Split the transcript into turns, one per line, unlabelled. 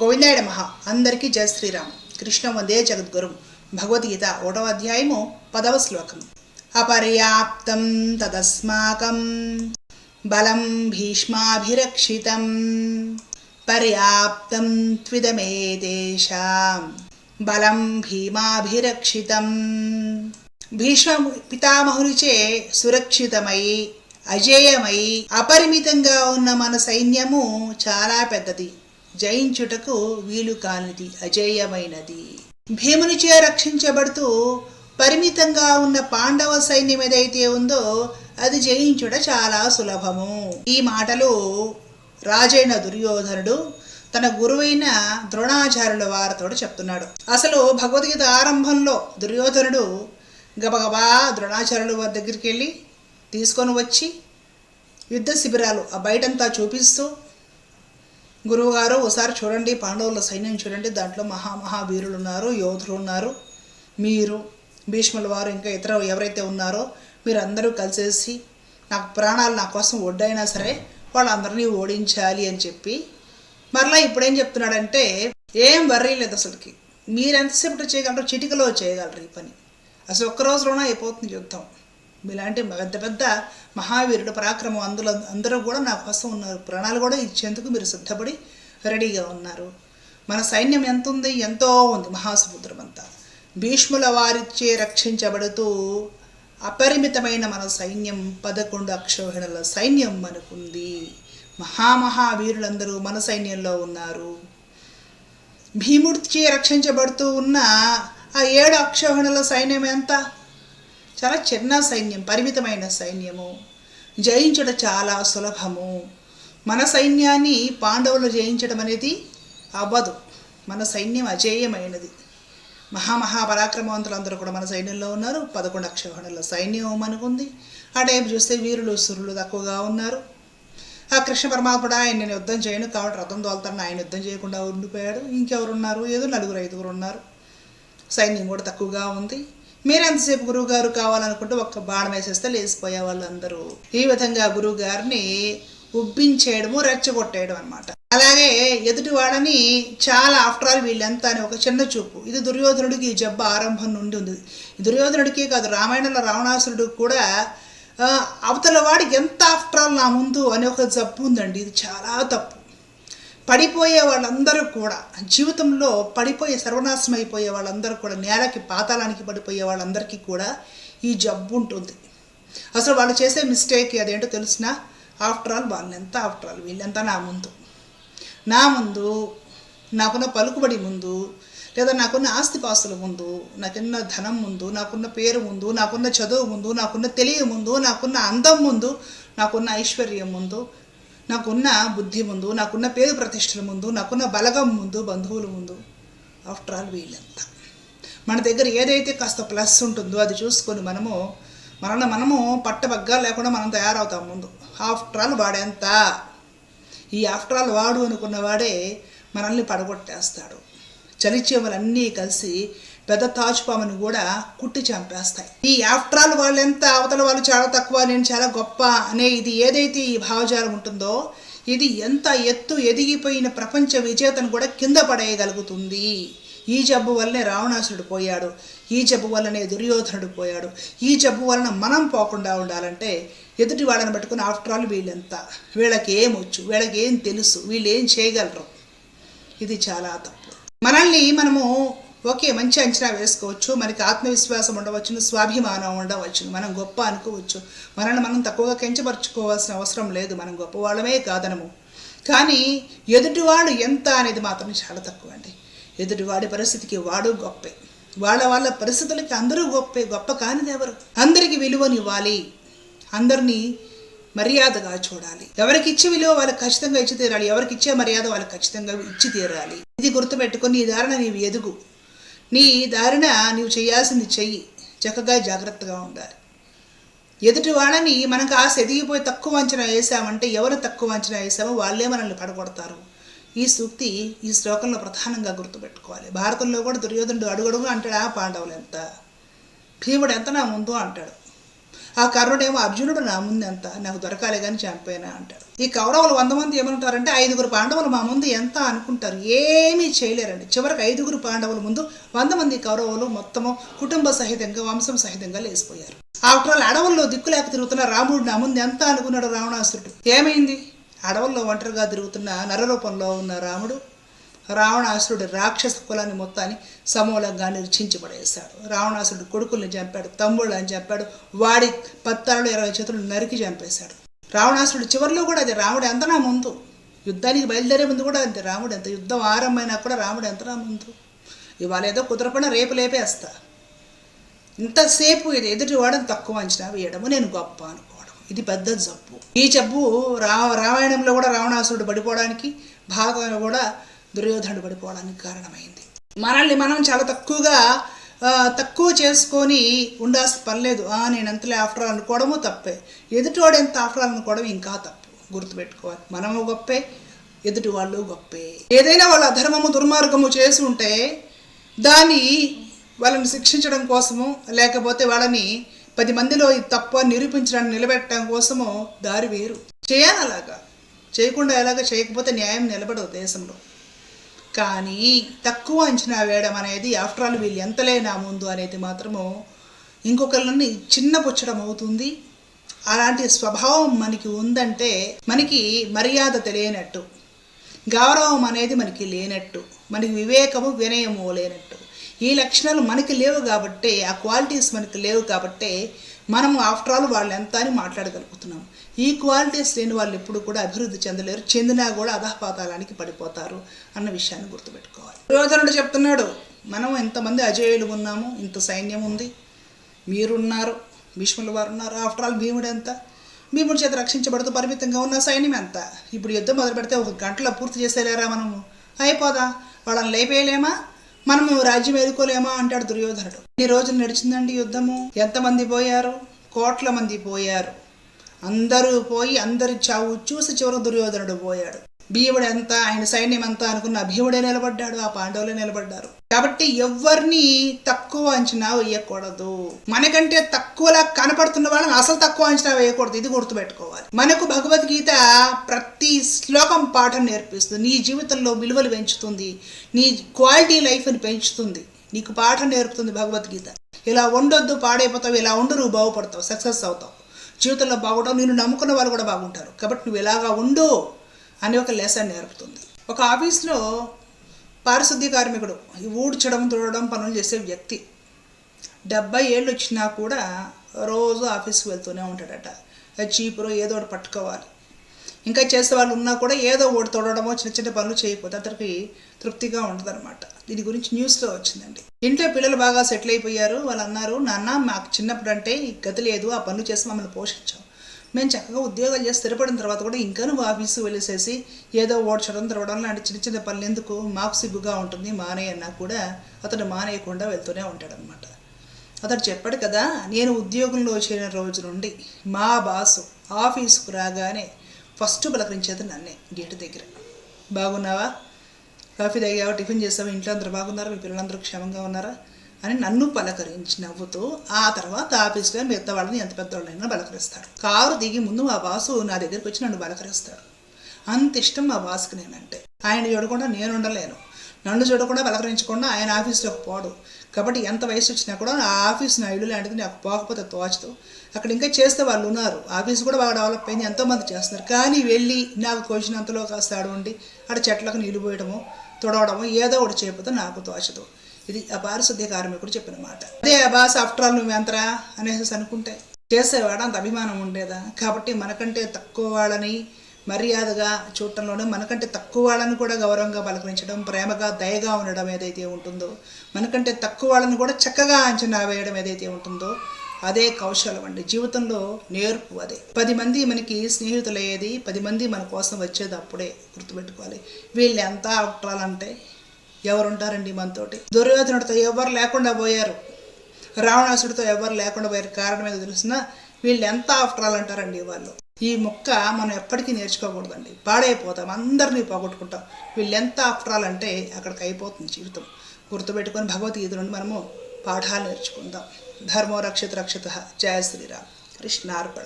గోవిందాయ మహా అందరికీ జయ శ్రీరామ్. కృష్ణ వందే జగద్గురు. భగవద్గీత ఒకటవ అధ్యాయము పదవ శ్లోకం. అపర్యాప్తం తదస్మాకం. బలం భీష్మాభిరక్షితం. పర్యాప్తం త్విదమే దేశాం. బలం భీమాభిరక్షితం. భీష్మ పితామహునిచే సురక్షితమై అజేయమై అపరిమితంగా ఉన్న మన సైన్యము చాలా పెద్దది. జయించుటకు వీలు కానిది అజేయమైనది. భీమునిచే రక్షించబడుతూ పరిమితంగా ఉన్న పాండవ సైన్యం ఏదైతే ఉందో అది జయించుట చాలా సులభము. ఈ మాటలు రాజైన దుర్యోధనుడు తన గురువైన ద్రోణాచార్యుల వారితో చెప్తున్నాడు. అసలు భగవద్గీత ఆరంభంలో దుర్యోధనుడు గబగబా ద్రోణాచార్యుల వారి దగ్గరికి వెళ్ళి తీసుకొని వచ్చి యుద్ధ శిబిరాలు ఆ బయటంతా చూపిస్తూ గురువుగారు ఒకసారి చూడండి పాండవుల సైన్యం చూడండి దాంట్లో మహామహావీరులు ఉన్నారు యోధులు ఉన్నారు మీరు భీష్ముల వారు ఇంకా ఇతర ఎవరైతే ఉన్నారో మీరందరూ కలిసేసి నాకు ప్రాణాలు నా కోసం ఒడ్డైనా సరే వాళ్ళందరినీ ఓడించాలి అని చెప్పి మరలా ఇప్పుడేం చెప్తున్నాడంటే ఏం వర్రీ లేదు అసలుకి. మీరు ఎంతసేపు చేయగలరు చిటికలో చేయగలరు ఈ పని. అసలు ఒక్క రోజులోనే అయిపోతుంది యుద్ధం. మీలాంటి పెద్ద పెద్ద మహావీరుడు పరాక్రమం అందులో అందరూ కూడా నా కోసం ఉన్నారు. ప్రాణాలు కూడా ఇచ్చేందుకు మీరు సిద్ధపడి రెడీగా ఉన్నారు. మన సైన్యం ఎంత ఉంది ఎంతో ఉంది మహాసముద్రం అంతా భీష్ముల వారిచ్చే రక్షించబడుతూ అపరిమితమైన మన సైన్యం పదకొండు అక్షోహిణుల సైన్యం మనకుంది మహామహావీరులందరూ మన సైన్యంలో ఉన్నారు. భీముడిచే రక్షించబడుతూ ఉన్న ఆ ఏడు అక్షోహిణుల సైన్యం ఎంత? చాలా చిన్న సైన్యం పరిమితమైన సైన్యము. జయించడం చాలా సులభము. మన సైన్యాన్ని పాండవులు జయించడం అనేది అవ్వదు. మన సైన్యం అజేయమైనది. మహామహాపరాక్రమవంతులు పరాక్రమవంతులందరూ కూడా మన సైన్యంలో ఉన్నారు. పదకొండు అక్షోహణుల సైన్యం మనకుంది ఆ టైం చూస్తే వీరులు సురులు తక్కువగా ఉన్నారు. ఆ కృష్ణ పరమాత్ముడు ఆయన నేను యుద్ధం చేయను. కాబట్టి రథం తోలుతాను ఆయన యుద్ధం చేయకుండా ఉండిపోయాడు. ఇంకెవరు ఉన్నారు ఏదో నలుగురు ఐదుగురు ఉన్నారు. సైన్యం కూడా తక్కువగా ఉంది. మీరెంతసేపు గురువు గారు కావాలనుకుంటే ఒక్క బాణం వేసేస్తే లేచిపోయే వాళ్ళందరూ. ఈ విధంగా గురువు గారిని ఉబ్బించేయడము రెచ్చగొట్టేయడం అనమాట అలాగే ఎదుటి వాడని చాలా ఆఫ్టర్ ఆల్ వీళ్ళంతా అని ఒక చిన్న చూపు. ఇది దుర్యోధనుడికి ఈ జబ్బ ఆరంభం నుండి ఉంది. దుర్యోధనుడికి కాదు రామాయణంలో రావణాసురుడు కూడా అవతల వాడు ఎంత ఆఫ్టర్ ఆల్ నా ముందు అనే ఒక జబ్బు ఉందండి. ఇది చాలా తప్పు. పడిపోయే వాళ్ళందరూ కూడా జీవితంలో పడిపోయే సర్వనాశనం అయిపోయే వాళ్ళందరూ కూడా నేలకి పాతాళానికి పడిపోయే వాళ్ళందరికీ కూడా ఈ జబ్బు ఉంటుంది. అసలు వాళ్ళు చేసే మిస్టేక్ అదేంటో తెలిసిన ఆఫ్టర్ ఆల్ వాళ్ళని ఎంత ఆఫ్టర్ ఆల్ వీళ్ళంతా నా ముందు. నా ముందు నాకున్న పలుకుబడి ముందు లేదా నాకున్న ఆస్తిపాస్తుల ముందు నాకున్న ధనం ముందు నాకున్న పేరు ముందు నాకున్న చదువు ముందు నాకున్న తెలివి ముందు నాకున్న అందం ముందు నాకున్న ఐశ్వర్యం ముందు నాకున్న బుద్ధి ముందు నాకున్న పేరు ప్రతిష్టల ముందు నాకున్న బలగం ముందు బంధువుల ముందు. ఆఫ్టర్ ఆల్ వీళ్ళంతా. మన దగ్గర ఏదైతే కాస్త ప్లస్ ఉంటుందో అది చూసుకొని మనము మనల్ని మనము పట్టబగ్గా లేకుండా మనం తయారవుతాం ముందు. ఆఫ్టర్ ఆల్ వాడెంత? ఈ ఆఫ్టర్ ఆల్ వాడు అనుకున్న వాడే మనల్ని పడగొట్టేస్తాడు. చలిచేమలన్నీ కలిసి పెద్ద తాచుపాముని కూడా కుట్టి చంపేస్తాయి. ఈ ఆఫ్టర్ ఆల్ వాళ్ళెంత అవతల వాళ్ళు చాలా తక్కువ నేను చాలా గొప్ప అనే ఇది ఏదైతే ఈ భావజాలం ఉంటుందో ఇది ఎంత ఎత్తు ఎదిగిపోయిన ప్రపంచ విజేతను కూడా కింద పడేయగలుగుతుంది. ఈ జబ్బు వల్లనే రావణాసురుడు పోయాడు. ఈ జబ్బు వల్లనే దుర్యోధనుడు పోయాడు. ఈ జబ్బు వలన మనం పోకుండా ఉండాలంటే ఎదుటి వాళ్ళని పట్టుకుని ఆఫ్టర్ ఆల్ వీళ్ళెంత? వీళ్ళకి ఏమొచ్చు వచ్చు? వీళ్ళకి ఏం తెలుసు? వీళ్ళు ఏం చేయగలరు? ఇది చాలా తప్పు. మనల్ని మనము ఓకే మంచి అంచనా వేసుకోవచ్చు. మనకి ఆత్మవిశ్వాసం ఉండవచ్చు స్వాభిమానం ఉండవచ్చు మనం గొప్ప అనుకోవచ్చు. మనల్ని మనం తక్కువగా కించపరచుకోవాల్సిన అవసరం లేదు. మనం గొప్పవాళ్ళమే కాదనము. కానీ ఎదుటివాడు ఎంత అనేది మాత్రం చాలా తక్కువ అండి ఎదుటివాడి పరిస్థితికి వాడు గొప్పే. వాళ్ళ వాళ్ళ పరిస్థితులకి అందరూ గొప్పే. గొప్ప కానిది ఎవరు? అందరికి విలువనివ్వాలి. అందరినీ మర్యాదగా చూడాలి. ఎవరికి ఇచ్చే విలువ వాళ్ళకి ఖచ్చితంగా ఇచ్చి తీరాలి. ఎవరికి ఇచ్చే మర్యాద వాళ్ళకి ఖచ్చితంగా ఇచ్చి తీరాలి. ఇది గుర్తుపెట్టుకొని ఈ దారిన నీవు ఎదుగు. నీ దారిన నీవు చేయాల్సింది చెయ్యి. చక్కగా జాగ్రత్తగా ఉండాలి. ఎదుటి వాళ్ళని మనకు ఆశ ఎదిగిపోయి తక్కువ అంచనా వేసామంటే ఎవరు తక్కువ అంచనా వేసామో వాళ్ళే మనల్ని పడగొడతారు. ఈ సూక్తి ఈ శ్లోకంలో ప్రధానంగా గుర్తుపెట్టుకోవాలి. భారతంలో కూడా దుర్యోధనుడు అడుగడుగు అంటాడు ఆ పాండవులు ఎంత? భీముడు ఎంత నా ముందు? అంటాడు. ఆ కర్ణుడేమో అర్జునుడు నా ముందు ఎంత నాకు దొరకాలి కానీ చంపేనా అంటాడు. ఈ కౌరవులు వంద మంది ఏమంటారంటే ఐదుగురు పాండవులు మా ముందు ఎంత అనుకుంటారు ఏమీ చేయలేరండి. చివరికి ఐదుగురు పాండవుల ముందు వంద మంది కౌరవులు మొత్తము కుటుంబ సహితంగా వంశం సహితంగా లేచిపోయారు. ఆఫ్టర్ ఆల్ అడవుల్లో దిక్కు లేక తిరుగుతున్న రాముడు నా ముందు ఎంత అనుకున్నాడు రావణాసురుడు? ఏమైంది? అడవుల్లో ఒంటరిగా తిరుగుతున్న నరరూపంలో ఉన్న రాముడు రావణాసురుడు రాక్షస కులాన్ని మొత్తాన్ని సమూలంగా నిర్చించి పడేశాడు రావణాసురుడు కొడుకుల్ని చంపాడు తమ్ముళ్ళని చంపాడు వాడి పత్తాలు ఇరవై చేతులు నరికి చంపేశాడు. రావణాసురుడు చివరిలో కూడా అది రాముడు ఎంతనా ముందు? యుద్ధానికి బయలుదేరే ముందు కూడా అంతే. రాముడు ఎంత యుద్ధం ఆరంభమైనా కూడా రాముడు ఎంతనా ముందు? ఇవాళ ఏదో కుదరపడిన రేపు లేపేస్తా. ఇంతసేపు ఇది ఎదుటి వాడని తక్కువ అంచనా వేయడము నేను గొప్ప అనుకోవడం. ఇది పెద్ద జబ్బు. ఈ జబ్బు రా రామాయణంలో కూడా రావణాసురుడు పడిపోవడానికి భాగంలో కూడా దుర్యోధనుడు పడిపోవడానికి కారణమైంది. మనల్ని మనం చాలా తక్కువగా తక్కువ చేసుకొని ఉండాల్సిన పర్లేదు ఆ, నేను ఎంతలే ఆఫ్టర్ ఆల్ అనుకోవడము తప్పే. ఎదుటివాడు ఎంత ఆఫ్టర్ ఆల్ అనుకోవడం ఇంకా తప్పు. గుర్తుపెట్టుకోవాలి. మనము గొప్పే ఎదుటి వాళ్ళు గొప్పే. ఏదైనా వాళ్ళ అధర్మము దుర్మార్గము చేసి ఉంటే దాన్ని వాళ్ళని శిక్షించడం కోసము లేకపోతే వాళ్ళని పది మందిలో తప్ప నిరూపించడానికి నిలబెట్టడం కోసము దారి వేరు. చేయాలి అలాగా. చేయకుండా ఎలాగ చేయకపోతే న్యాయం నిలబడదు దేశంలో. కానీ తక్కువ అంచనా వేయడం అనేది ఆఫ్టర్ ఆల్ వీళ్ళు ఎంతలే నా ముందు అనేది మాత్రము ఇంకొకరిని చిన్న పుచ్చడం అవుతుంది. అలాంటి స్వభావం మనకి ఉందంటే మనకి మర్యాద తెలియనట్టు గౌరవం అనేది మనకి లేనట్టు మనకి వివేకము వినయము లేనట్టు. ఈ లక్షణాలు మనకి లేవు కాబట్టి ఆ క్వాలిటీస్ మనకి లేవు కాబట్టి మనం ఆఫ్టర్ ఆల్ వాళ్ళు ఎంత అని మాట్లాడగలుగుతున్నాం ఈ క్వాలిటీస్ లేని వాళ్ళు ఎప్పుడు కూడా అభివృద్ధి చెందలేరు. చెందినా కూడా అధహపాతాలానికి పడిపోతారు అన్న విషయాన్ని గుర్తుపెట్టుకోవాలి. యోధనుడు చెప్తున్నాడు మనం ఎంతమంది అజేయులు ఉన్నాము ఇంత సైన్యం ఉంది. మీరున్నారు భీష్ముల వారు ఉన్నారు. ఆఫ్టర్ ఆల్ భీముడు ఎంత భీముడి చేత రక్షించబడుతూ పరిమితంగా ఉన్న సైన్యం ఎంత? ఇప్పుడు యుద్ధం మొదలు పెడితే ఒక గంటలో పూర్తి చేసేలేరా మనము? అయిపోదా? వాళ్ళని లేపేయలేమా? మనము రాజ్యం ఎదుర్కోలేమా అంటాడు దుర్యోధనుడు. ఈ రోజులు నడిచిందండి యుద్ధము. ఎంతమంది పోయారు? కోట్ల మంది పోయారు. అందరూ పోయి అందరి చావు చూసి చివరకు దుర్యోధనుడు పోయాడు. భీముడు ఎంత ఆయన సైన్యం ఎంత అనుకున్న భీముడే నిలబడ్డాడు ఆ పాండవులే నిలబడ్డారు. కాబట్టి ఎవరిని తక్కువ అంచనా వేయకూడదు. మనకంటే తక్కువలా కనపడుతున్న వాళ్ళని అసలు తక్కువ అంచనా వేయకూడదు. ఇది గుర్తుపెట్టుకోవాలి. మనకు భగవద్గీత ప్రతి శ్లోకం పాఠం నేర్పిస్తుంది. నీ జీవితంలో విలువలు పెంచుతుంది. నీ క్వాలిటీ లైఫ్ని పెంచుతుంది. నీకు పాఠం నేర్పుతుంది భగవద్గీత. ఇలా ఉండొద్దు పాడైపోతావు ఇలా ఉండు నువ్వు బాగుపడతావు సక్సెస్ అవుతావు. జీవితంలో బాగుంటావు నేను నమ్ముకున్న వాళ్ళు కూడా బాగుంటారు. కాబట్టి నువ్వు ఇలాగా ఉండు అని ఒక లెసన్ నేర్పుతుంది. ఒక ఆఫీస్లో పారిశుద్ధ్య కార్మికుడు ఊడ్చడం తుడవడం పనులు చేసే వ్యక్తి. డెబ్బై ఏళ్ళు వచ్చినా కూడా రోజు ఆఫీస్కి వెళ్తూనే ఉంటాడట. చీపురో ఏదో ఒకటి పట్టుకోవాలి. ఇంకా చేసే వాళ్ళు ఉన్నా కూడా ఏదో ఒకటి తొడడమో చిన్న చిన్న పనులు చేయకపోతే అతనికి తృప్తిగా ఉండదన్నమాట. దీని గురించి న్యూస్లో వచ్చిందండి. ఇంట్లో పిల్లలు బాగా సెటిల్ అయిపోయారు. వాళ్ళు అన్నారు నాన్న మాకు చిన్నప్పుడు అంటే ఈ గతి లేదు. ఆ పనులు చేసి మమ్మల్ని పోషించాం. మేము చక్కగా ఉద్యోగాలు చేసి స్థిరపడిన తర్వాత కూడా ఇంకా నువ్వు ఆఫీసు వెళ్ళేసేసి ఏదో ఓడ్చడం తిరగడం లాంటి చిన్న చిన్న పనులు ఎందుకు? మాకు సిగ్గుగా ఉంటుంది మానేయన్నా కూడా అతను మానేయకుండా వెళ్తూనే ఉంటాడనమాట అతడు చెప్పాడు కదా నేను ఉద్యోగంలో చేరిన రోజు నుండి మా బాసు ఆఫీసుకు రాగానే ఫస్ట్ పలకరించేది నన్నే గేటు దగ్గర. బాగున్నావా? కాఫీ తాగావా? టిఫిన్ చేసావా? ఇంట్లో అందరూ బాగున్నారా? మీ పిల్లలందరూ క్షేమంగా ఉన్నారా? అని నన్ను పలకరించి నవ్వుతూ ఆ తర్వాత ఆఫీస్లో మిగతా వాళ్ళని ఎంత పెద్దవాళ్ళైనా బలకరిస్తాడు కారు దిగి ముందు మా బాసు నా దగ్గరికి వచ్చి నన్ను పలకరిస్తాడు అంత ఇష్టం మా బాసుకి నేనంటే. ఆయన చూడకుండా నేను ఉండలేను. నన్ను చూడకుండా పలకరించకుండా ఆయన ఆఫీస్లోకి పోడు. కాబట్టి ఎంత వయసు వచ్చినా కూడా ఆ ఆఫీస్ నా ఇల్లు లాంటిది నాకు పోకపోతే తోచదు. అక్కడ ఇంకా చేస్తే వాళ్ళు ఉన్నారు. ఆఫీస్ కూడా బాగా డెవలప్ అయింది. ఎంతోమంది చేస్తున్నారు. కానీ వెళ్ళి నాకు కోసినంతలో కాస్త ఆడు ఉండి అక్కడ చెట్లకు నీళ్ళు పోయడము తుడవడము ఏదో ఒకటి చేయకపోతే నాకు తోచదు. ఇది ఆ పారిశుద్ధ్య కార్మికుడు చెప్పిన మాట. అదే ఆ ఆఫ్టర్ ఆల్ నువ్వు ఎంతరా అనేసి అనుకుంటే చేసేవాడు అంత అభిమానం ఉండేదా? కాబట్టి మనకంటే తక్కువ వాళ్ళని మర్యాదగా చూడటంలోనే మనకంటే తక్కువ వాళ్ళని కూడా గౌరవంగా పలకరించడం ప్రేమగా దయగా ఉండడం ఏదైతే ఉంటుందో మనకంటే తక్కువ వాళ్ళని కూడా చక్కగా అంచనా వేయడం ఏదైతే ఉంటుందో అదే కౌశలం అండి. జీవితంలో నేర్పు అదే. పది మంది మనకి స్నేహితులయ్యేది పది మంది మన కోసం వచ్చేది అప్పుడే గుర్తుపెట్టుకోవాలి. వీళ్ళు ఎంత అవటాలంటే ఎవరుంటారండి మనతోటి? దుర్యోధనుడితో ఎవరు లేకుండా పోయారు? రావణాసుడితో ఎవరు లేకుండా పోయారు? కారణం ఏదో తెలిసిన వీళ్ళు ఎంత ఆఫ్టర్ అంటారండి వాళ్ళు? ఈ మొక్క మనం ఎప్పటికీ నేర్చుకోకూడదండి. పాడైపోతాం అందరినీ పోగొట్టుకుంటాం. వీళ్ళు ఎంత ఆఫ్టర్ అంటే అక్కడికి అయిపోతుంది జీవితం. గుర్తుపెట్టుకొని భగవద్గీత నుండి మనము పాఠాలు నేర్చుకుందాం. ధర్మో రక్షిత రక్షిత. జయ శ్రీరామ్. కృష్ణార్పణ.